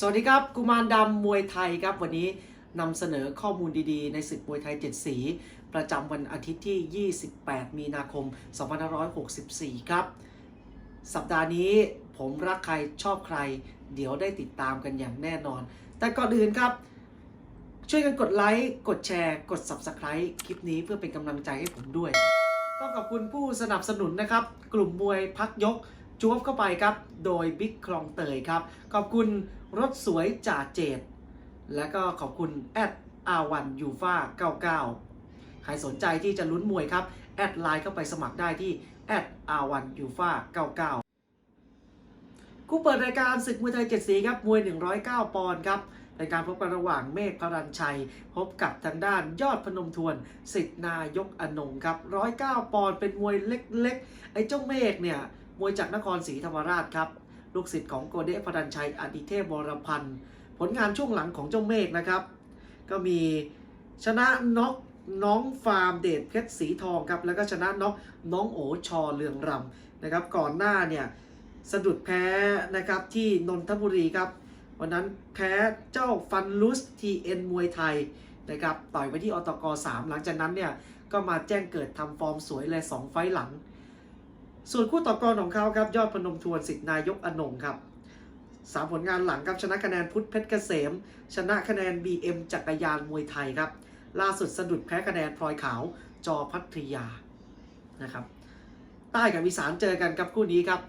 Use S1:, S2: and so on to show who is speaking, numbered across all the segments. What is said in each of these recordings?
S1: สวัสดีครับ กุมารดำมวยไทยครับ วันนี้นำเสนอข้อมูลดีๆ ในศึกมวยไทย 7 สี ประจำวันอาทิตย์ที่ 28 มีนาคม 2564 ครับ สัปดาห์นี้ผมรักใครชอบใคร เดี๋ยวได้ติดตามกันอย่างแน่นอน แต่ก่อนอื่นครับ ช่วยกันกดไลค์กดแชร์กด Subscribe คลิปนี้เพื่อเป็นกำลังใจให้ผมด้วยต้องขอบคุณผู้สนับสนุนนะครับ กลุ่มมวยพักยกจวบเข้าไปครับ โดยบิ๊กคลองเตยครับ ขอบคุณ รถสวยจ่าเจดและก็ขอบคุณแอดอาวันยูฟา99 ใครสนใจที่จะลุ้นมวยครับ แอดไลน์เข้าไปสมัครได้ที่แอดอาวันยูฟา99คู่เปิดรายการศึกมวยไทย7สีครับมวย 109 ปอนด์ครับรายการพบกันระหว่างเมฆพรัญชัย พบกับทางด้านยอดพนมทวนสิทธนายกอนงครับ109ปอนด์เป็นมวยเล็กๆ ไอ้เจ้าเมฆเนี่ย มวยจากนครศรีธรรมราชครับ ลูกศิษย์ของโกเดะพรัญชัยอดิเทพบรพันธ์ ผลงานช่วงหลังของเจ้าเมฆนะครับ ก็มีชนะน็อกน้องฟาร์มเดชเพชรสีทองครับ แล้วก็ชนะน็อกน้องโอชอเลืองรำนะครับ ก่อนหน้าเนี่ยสะดุดแพ้นะครับที่นนทบุรีครับ วันนั้นแพ้เจ้าฟันลุสทีเอ็นมวยไทยนะครับต่อยไปที่อตก3หลังจากนั้นเนี่ยก็มาแจ้งเกิดทำฟอร์มสวยเลย 2 ไฟต์หลัง ส่วนคู่ต่อกรของเขาครับยอดพนมทวนสิทธินายกอนงครับสามผลงานหลังครับชนะคะแนนพุทธเพชรเกษม ชนะคะแนน BM จักรยานมวยไทยครับ ล่าสุดสะดุดแพ้คะแนนพลอยขาวจอพัทยานะครับใต้กับอีสานเจอกันครับคู่นี้ครับ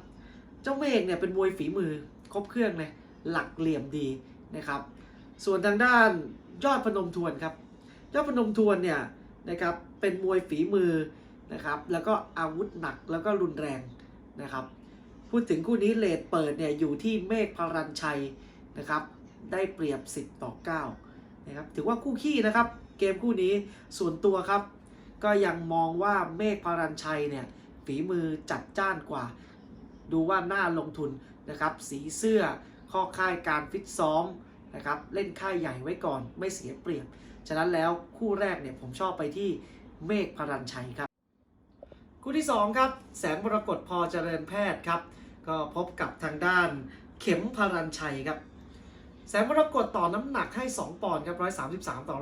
S1: เจ้าเมฆเนี่ยเป็นมวยฝีมือครบเครื่องเลยหลักเหลี่ยมดีนะครับ ส่วนทางด้านยอดพนมทวนครับ ยอดพนมทวนเนี่ยนะครับเป็นมวยฝีมือ นะครับ แล้วก็อาวุธหนักแล้วก็รุนแรงนะครับ พูดถึงคู่นี้เลทเปิดเนี่ยอยู่ที่เมฆพรัญชัยนะครับ ได้เปรียบ 10 ต่อ9นะครับ ถือว่าคู่ขี้นะครับ เกมคู่นี้ส่วนตัวครับ ก็ยังมองว่าเมฆพรัญชัยเนี่ยฝีมือจัดจ้านกว่า ดูว่าน่าลงทุนนะครับ สีเสื้อข้อค่ายการฟิตซ้อมนะครับเล่นค่ายใหญ่ไว้ก่อนไม่เสียเปรียบ ฉะนั้นแล้วคู่แรกเนี่ยผมชอบไปที่เมฆพรัญชัยครับ คู่ที่ 2 ครับ แสงมรกตพอเจริญแพทย์ครับ ก็พบกับทางด้านเข็มพรัญชัยครับ แสงมรกตต่อน้ำหนักให้ 2 ปอนด์ครับ 133 ต่อ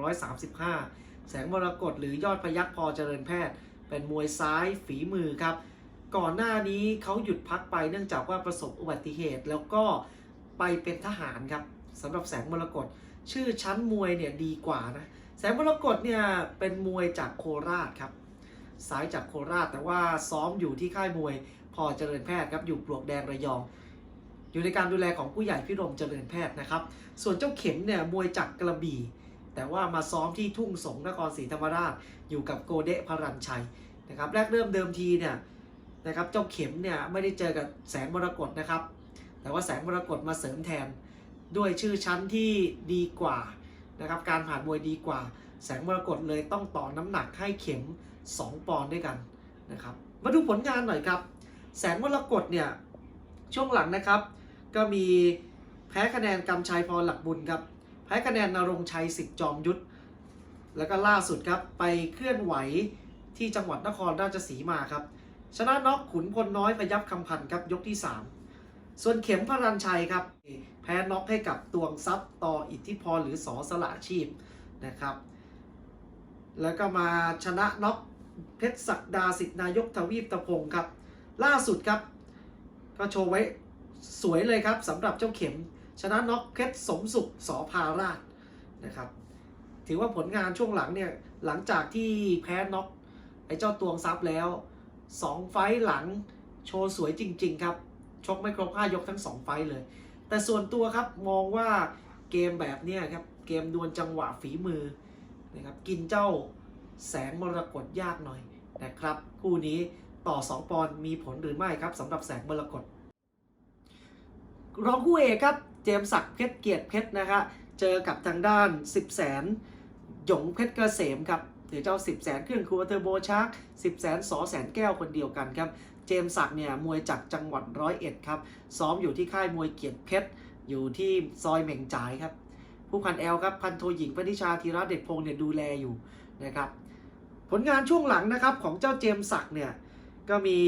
S1: 135 แสงมรกตหรือยอดพยักพอเจริญแพทย์ เป็นมวยซ้ายฝีมือครับ ก่อนหน้านี้เขาหยุดพักไปเนื่องจากว่าประสบอุบัติเหตุ แล้วก็ไปเป็นทหารครับสำหรับแสงมรกตชื่อชั้นมวยเนี่ยดีกว่านะแสงมรกตเนี่ยเป็นมวยจากโคราชครับ สายจากโคราช แต่ว่าซ้อมอยู่ที่ค่ายมวย พอเจริญแพทย์ครับอยู่ปลวกแดงระยอง อยู่ในการดูแลของผู้ใหญ่พิรมเจริญแพทย์นะครับ ส่วนเจ้าเข็มเนี่ยมวยจากกระบี่ แต่ว่ามาซ้อมที่ทุ่งสงนครศรีธรรมราช อยู่กับโกเดะพรัญชัยนะครับแรกเริ่มเดิมทีเนี่ยนะครับเจ้าเข็มเนี่ยไม่ได้เจอกับแสงมรกตนะครับ แต่ว่าแสงมรกตมาเสริมแทนด้วยชื่อชั้นที่ดีกว่านะครับการผ่านมวยดีกว่า แสงมรกตเลยต้องต่อน้ำหนักให้เข็ม 2 ปอนด์ด้วยกันนะครับ มาดูผลงานหน่อยครับ แสงมรกตเนี่ยช่วงหลังนะครับ ก็มีแพ้คะแนนกำชัยพรหลักบุญครับ แพ้คะแนนนรงชัยสิทธิ์จอมยุทธแล้วก็ล่าสุดครับไปเคลื่อนไหวที่จังหวัดนครราชสีมาครับ ชนะน็อกขุนพลน้อยพยับคำพันธ์ครับยกที่ 3 ส่วนเข็มพรัญชัยครับ แพ้น็อกให้กับตวงทรัพย์ต่ออิทธิพรหรือสอสละชีพนะครับ แล้วก็มาชนะน็อก เพชรศักดาสิทธินายกทวีปตะพงครับ ล่าสุดครับ ก็โชว์ไว้สวยเลยครับสำหรับเจ้าเข็ม ชนะน็อกเพชรสมสุขสอพาราชนะครับ ถือว่าผลงานช่วงหลังเนี่ย หลังจากที่แพ้น็อกไอ้เจ้าตวงทรัพย์แล้ว 2 ไฟหลังโชว์สวยจริง ๆ ครับชกไม่ครบ5ยกทั้ง 2 ไฟเลย แต่ส่วนตัวครับมองว่าเกมแบบเนี้ยครับ เกมดวลจังหวะฝีมือนะครับกินเจ้า แสงมรกตยากหน่อยนะครับคู่นี้ต่อ 2 ปอนด์มีผลหรือไม่ครับสำหรับแสงมรกตรองคู่เอกครับเจมส์ศักดิ์เพชรเกียรติเพชรนะครับเจอกับทางด้าน10แสนหยงเพชรเกษมครับหรือเจ้า 10แสนเครื่องครัวเทอร์โบชาร์ก10แสนสอแสนแก้วคนเดียวกันครับเจมส์ศักดิ์เนี่ยมวยจากจังหวัดร้อยเอ็ดครับซ้อมอยู่ที่ค่ายมวยเกียรติเพชรอยู่ที่ซอยเหม่งจ่ายครับ ผู้พันแอลครับพันโทหญิงปณิชาธีระเดชพงศ์เนี่ยดูแลอยู่นะครับ ผลงานช่วงหลังนะครับของเจ้าเจมส์ศักเนี่ย ก็มี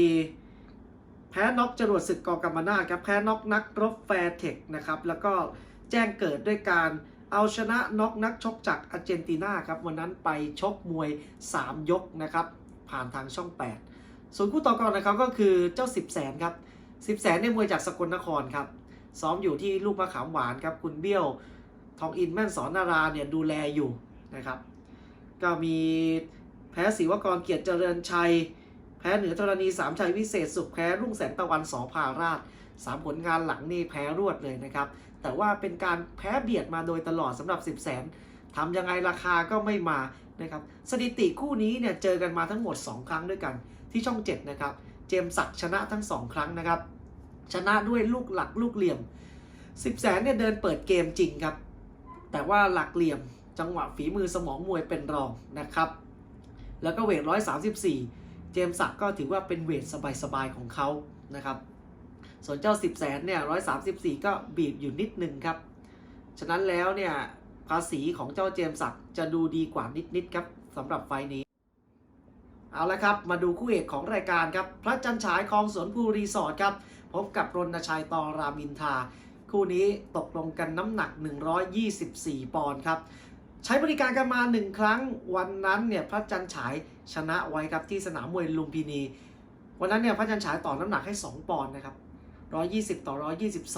S1: แพ้น็อกจรวดศึกกอกรรมนาครับแพ้น็อกนักรบแฟร์เทคนะครับแล้วก็แจ้งเกิดด้วยการเอาชนะน็อกนักชกจากอาร์เจนตินาครับวันนั้นไปชกมวย 3 ยกนะครับ ผ่านทางช่อง 8 ส่วนคู่ต่อกรนะครับก็คือเจ้า10 0แสนครับ 10 แสนในมวยจากสกลนครครับซ้อมอยู่ที่ลูกมะขามหวานครับคุณเบี้ยวทองอินแม่นสอนนาราเนี่ยดูแลอยู่นะครับ ก็มี พ้ศรีวกรเกียรติเจริญชัย แพ้เหนือธรณีสามชัยวิเศษสุข แพ้รุ่งแสงตะวันสอพาราชสามผลงานหลังนี่แพ้รวดเลยนะครับ แต่ว่าเป็นการแพ้เบียดมาโดยตลอดสำหรับ 10 0แสนทำยังไงราคาก็ไม่มานะครับ สถิติคู่นี้เนี่ยเจอกันมาทั้งหมด 2 ครั้งด้วยกัน ที่ช่อง 7 นะครับ เจมส์ศักดิ์ชนะทั้ง 2 ครั้งนะครับ ชนะด้วยลูกหลักลูกเหลี่ยม 10แสนเนี่ยเดินเปิดเกมจริงครับ แต่ว่าหลักเหลี่ยมจังหวะฝีมือสมองมวยเป็นรองนะครับ แล้วก็เวท 134 เจมส์ศักก็ถือว่าเป็นเวทสบายๆของเขานะครับ ส่วนเจ้า 10 แสนเนี่ย 134 ก็บีบอยู่นิดนึงครับ ฉะนั้นแล้วเนี่ยภาษีของเจ้าเจมส์ศักจะดูดีกว่านิดๆครับสำหรับไฟนี้ เอาละครับ มาดูคู่เอกของรายการครับ พระจันฉายคลองสวนภูรีสอร์ทครับ พบกับรณชัยตอรามินทา คู่นี้ตกลงกันน้ำหนัก 124 ปอนด์ครับ ช้บริการกันมา 1 ครั้งวันนั้นเนี่ยพระจันทร์ฉายชนะไว้ครับที่สนามมวยลุมพินี วันนั้นเนี่ยพระจันทร์ฉายต่อน้ำหนักให้ 2 ปอนด์นะครับ 120 ต่อ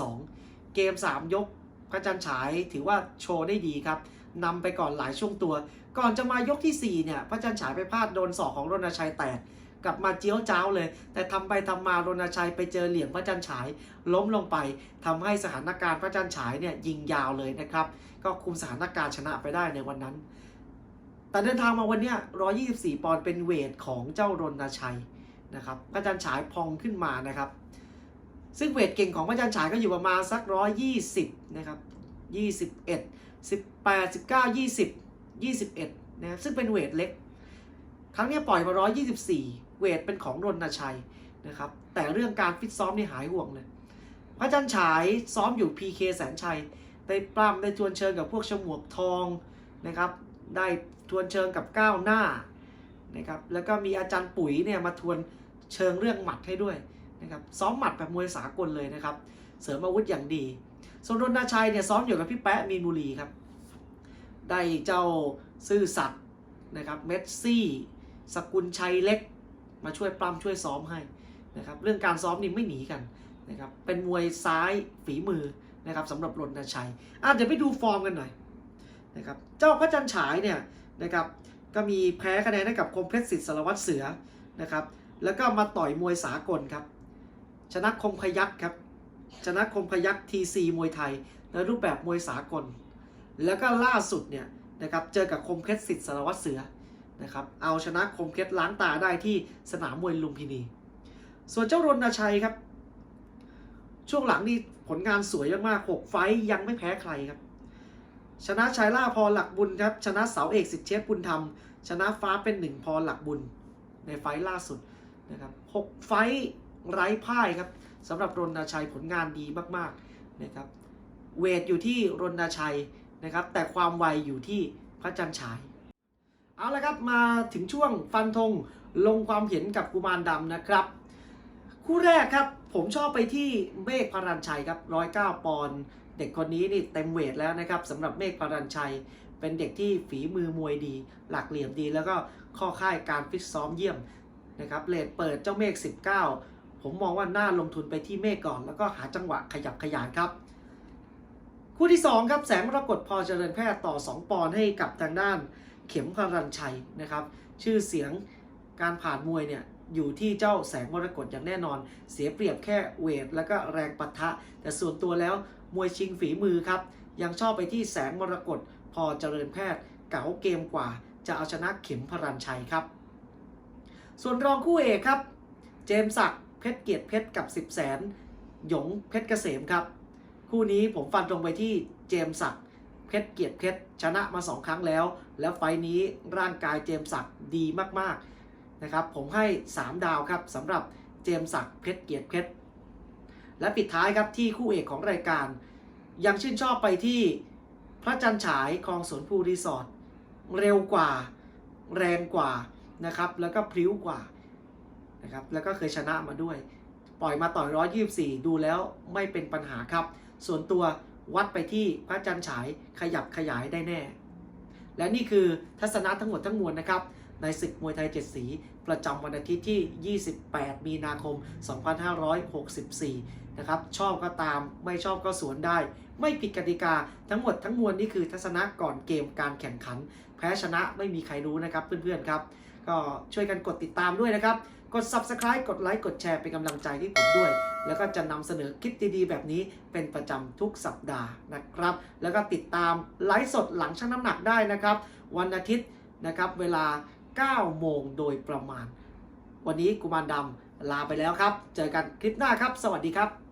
S1: 122 เกม 3 ยก พระจันทร์ฉายถือว่าโชว์ได้ดีครับนำไปก่อนหลายช่วงตัว ก่อนจะมายกทีสี่4 เนี่ยพระจันทร์ฉายไปพลาดโดนศอกของรณชัยแตก กลับมาเจียวจ้าวเลย แต่ทำไปทำมารณชัยไปเจอเหลี่ยมพระจันทร์ฉาย ล้มลงไปทำให้สถานการณ์พระจันทร์ฉายเนี่ยยิงยาวเลยนะครับ ก็คุมสถานการณ์ชนะไปได้ในวันนั้น แต่เดินทางมาวันนี้ย124 ปอนด์เป็นเวทของเจ้ารณชัยนะครับพระจันทร์ฉายพองขึ้นมานะครับ ซึ่งเวทเก่งของพระจันทร์ฉายก็อยู่ประมาณสัก120นะครับ21 18 19 20 21นะครับซึ่งเป็นเวทเล็ก ครั้งนี้ปล่อยมา 124 เวทเป็นของรณชัยนะครับ แต่เรื่องการฟิตซ้อมนี่หายห่วงเลย พระจันทร์ฉายซ้อมอยู่ PK แสนชัย ได้ปล้ำได้ทวนเชิงกับพวกฉมวกทองนะครับ ได้ทวนเชิงกับก้าวหน้านะครับ แล้วก็มีอาจารย์ปุ๋ยเนี่ยมาทวนเชิงเรื่องหมัดให้ด้วยนะครับซ้อมหมัดแบบมวยสากลเลยนะครับ เสริมอาวุธอย่างดีส่วนรณชัยเนี่ยซ้อมอยู่กับพี่แป๊ะมีนบุรีครับ ได้เจ้าซื่อสัตย์นะครับเมสซี่ สกุลชัยเล็ก มาช่วยปล้ำช่วยซ้อมให้นะครับเรื่องการซ้อมนี่ไม่หนีกันนะครับเป็นมวยซ้ายฝีมือนะครับสำหรับรณชัยอะเดี๋ยวไปดูฟอร์มกันหน่อยนะครับเจ้าพระจันทร์ฉายเนี่ยนะครับก็มีแพ้คะแนนให้กับคมเพชรสิทธิ์สารวัตรเสือนะครับแล้วก็มาต่อยมวยสากลครับชนะคมพยักครับชนะคมพยักทีซีมวยไทยในรูปแบบมวยสากล แล้วก็ล่าสุดเนี่ยนะครับเจอกับคมเพชรสิทธิ์สารวัตรเสือ นะครับ เอาชนะคมเพชรล้างตาได้ที่สนามมวยลุมพินี ส่วนเจ้ารณชัยครับ ช่วงหลังนี่ผลงานสวยมากๆ6ไฟยังไม่แพ้ใครครับ ชนะชายล่าพอหลักบุญครับ ชนะเสาเอกสิทธิเชฟบุญธรรม ชนะฟ้าเป็นหนึ่งพอหลักบุญ ในไฟล่าสุดนะครับหกไฟไร้พ่ายครับสำหรับรณชัยผลงานดีมากๆนะครับ เวทอยู่ที่รณชัยนะครับ แต่ความไวอยู่ที่พระจันทร์ฉาย เอาละครับมาถึงช่วงฟันธงลงความเห็นกับกุมารดำนะครับ คู่แรกครับผมชอบไปที่เมฆพรัญชัยครับ109ปอนด์เด็กคนนี้นี่เต็มเวทแล้วนะครับสำหรับเมฆพรัญชัย เป็นเด็กที่ฝีมือมวยดี หลักเหลี่ยมดี แล้วก็ข้อค่ายการฟิตซ้อมเยี่ยมนะครับเลทเปิดเจ้าเมฆ19 ผมมองว่าน่าลงทุนไปที่เมฆก่อน แล้วก็หาจังหวะขยับขยายครับคู่ที่2ครับแสงมรกตพอเจริญแพทย์ต่อ 2 ปอนด์ให้กับทางด้าน เข็มพรัญชัยนะครับ ชื่อเสียงการผ่านมวยเนี่ยอยู่ที่เจ้าแสงมรกตอย่างแน่นอน เสียเปรียบแค่เวท แล้วก็แรงปะทะ แต่ส่วนตัวแล้วมวยชิงฝีมือครับ ยังชอบไปที่แสงมรกตพอเจริญแพทย์เก๋าเกมกว่า จะเอาชนะเข็มพรัญชัยครับ ส่วนรองคู่เอกครับ เจมสักเพชรเกียรติเพชรกับ10 0แสนหยงเพชรเกษมครับ คู่นี้ผมฟันตรงไปที่เจมสัก เพชรเกียรติเพชรชนะมา2ครั้งแล้ว แล้วไฟนี้ร่างกายเจมสักดีมากๆนะครับ ผมให้ 3 ดาวครับสำหรับเจมสักเพชรเกียรติเพชรและปิดท้ายครับที่คู่เอกของรายการ ยังชื่นชอบไปที่พระจันฉายคลองสวนภูรีสอร์ทเร็วกว่า แรงกว่านะครับแล้วก็พริ้วกว่านะครับแล้วก็เคยชนะมาด้วย ปล่อยมาต่อย 124 ดูแล้วไม่เป็นปัญหาครับ ส่วนตัว วัดไปที่พระจันทร์ฉายขยับขยายได้แน่ และนี่คือทัศนะทั้งหมดทั้งมวลนะครับ ในศึกมวยไทยเจ็ดสี ประจำวันอาทิตย์ที่ 28 มีนาคม 2564 นะครับ ชอบก็ตามไม่ชอบก็สวนได้ ไม่ผิดกติกาทั้งหมดทั้งมวลนี่คือทัศนะก่อนเกมการแข่งขัน แพ้ชนะไม่มีใครรู้นะครับเพื่อนๆครับ ก็ช่วยกันกดติดตามด้วยนะครับ กด subscribe กดไลค์กดแชร์เป็นกำลังใจให้ผมด้วย แล้วก็จะนำเสนอคลิปดีๆ แบบนี้เป็นประจำทุกสัปดาห์นะครับ แล้วก็ติดตามไลฟ์สดหลังชั่งน้ำหนักได้นะครับ วันอาทิตย์นะครับเวลา 9 โมงโดยประมาณ วันนี้กุมารดำลาไปแล้วครับ เจอกันคลิปหน้าครับ สวัสดีครับ